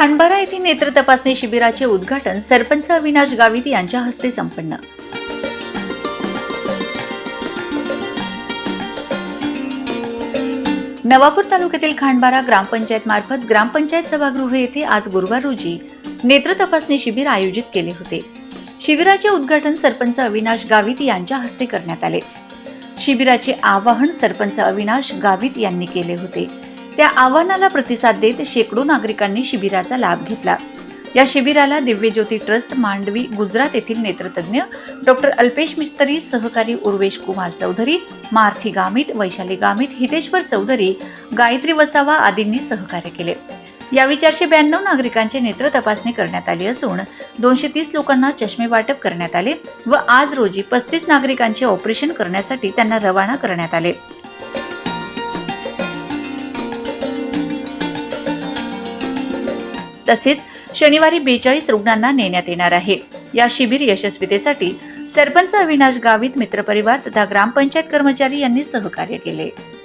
खांडबारा येथे नेत्र तपासणी शिबिराचे उद्घाटन सरपंच अविनाश गावित यांच्या हस्ते संपन्न. नवापूर तालुक्यातील खांडबारा ग्रामपंचायत मार्फत ग्रामपंचायत सभागृह येथे आज गुरुवार रोजी नेत्र तपासणी शिबिर आयोजित केले होते. शिबिराचे उद्घाटन सरपंच अविनाश गावित यांच्या हस्ते करण्यात आले. शिबिराचे आवाहन सरपंच अविनाश गावित यांनी केले होते. त्या आव्हानाला प्रतिसाद देत शेकडो नागरिकांनी शिबिराचा लाभ घेतला. या शिबिराला दिव्यज्योती ट्रस्ट मांडवी गुजरात येथील नेत्रतज्ञ डॉक्टर अल्पेश मिस्त्री सहकारी उर्वेश कुमार चौधरी मार्थी गामित वैशाली गामित हितेश्वर चौधरी गायत्री वसावा आदींनी सहकार्य केले. यावेळी चारशे ब्याण्णव नागरिकांचे नेत्र तपासणी करण्यात आली असून दोनशे तीस लोकांना चष्मे वाटप करण्यात आले व आज रोजी पस्तीस नागरिकांचे ऑपरेशन करण्यासाठी त्यांना रवाना करण्यात आले. तसेच शनिवारी बेचाळीस रुग्णांना नेण्यात येणार आहे. या शिबिर यशस्वीतेसाठी सरपंच अविनाश गावित मित्रपरिवार तथा ग्रामपंचायत कर्मचारी यांनी सहकार्य केले.